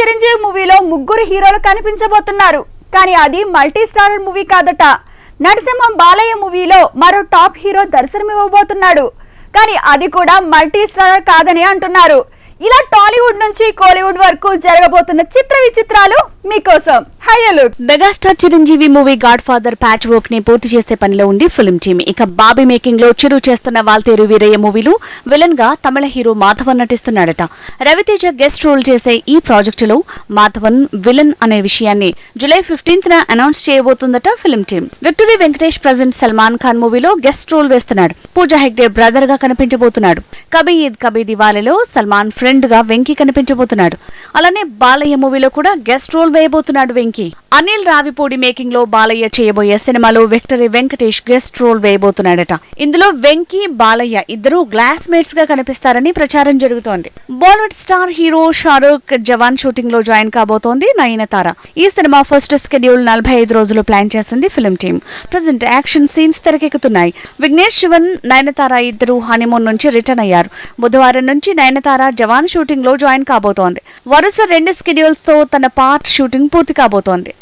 చిరంజీవి మూవీలో ముగ్గురు హీరోలు కనిపించబోతున్నారు. కానీ అది మల్టీ స్టారర్ మూవీ కాదట. నరసింహం బాలయ్య మూవీలో మరో టాప్ హీరో దర్శనమివ్వబోతున్నాడు. కానీ అది కూడా మల్టీ స్టారర్ కాదని అంటున్నారు. ఇలా టాలీవుడ్ నుంచి కోలీవుడ్ వరకు జరగబోతున్న చిత్ర విచిత్రాలు మీకోసం. Megastar Chiranjeevi movie God Father patch వర్క్ని పూర్తి చేసే పనిలో ఉంది ఫిల్మ్ టీమ్. ఇక బాబీ మేకింగ్లో చిరు చేస్తున్న వాల్తేరు వీరయ్య మూవీలో విలన్గా తమిళ హీరో మాధవన్ నటిస్తున్నాడట. రవితేజ గెస్ట్ రోల్ చేసే ఈ ప్రాజెక్టులో మాధవన్ విలన్ అనే విషయాన్ని జూలై ఫిఫ్టీన్త్ న announce చేయబోతుందట film team. Victory Venkatesh present Salman Khan మూవీలో గెస్ట్ రోల్ వేస్తున్నాడు. పూజా హెగ్డే బ్రదర్గా కనిపించబోతున్నాడు. కబీ ఈద్ కబీ దివాలీలో సల్మాన్ ఫ్రెండ్గా వెంకీ కనిపించబోతున్నాడు. అలానే బాలయ్య మూవీలో కూడా గెస్ట్ రోల్ వేయబోతున్నాడు వెంకీ. అనిల్ రావిపూడి మేకింగ్లో బాలయ్య చేయబోయే సినిమాలో విక్టరీ వెంకటేష్ గెస్ట్ రోల్ వేయబోతున్నాడట. ఇందులో వెంకీ బాలయ్య ఇద్దరు గ్లాస్ మేట్స్గా కనిపిస్తారని ప్రచారం జరుగుతోంది. Bollywood star hero Shahrukh Jawan షూటింగ్లో జాయిన్ కాబోతోంది నయనతార. ఈ సినిమా ఫస్ట్ స్కెడ్యూల్ నలభై ఐదు రోజులు ప్లాన్ చేసింది film team. Present action scenes తెరకెక్కుతున్నాయి. Vignesh Shivan Nayanthara ఇద్దరు హనీమూన్ నుంచి రిటర్న్ అయ్యారు. బుధవారం నుంచి నయనతార జవాన్ షూటింగ్లో జాయిన్ కాబోతోంది. వరుస రెండు స్కెడ్యూల్స్తో తన పార్ట్ షూటింగ్ పూర్తి కాబోతోంది. చేస్తోంది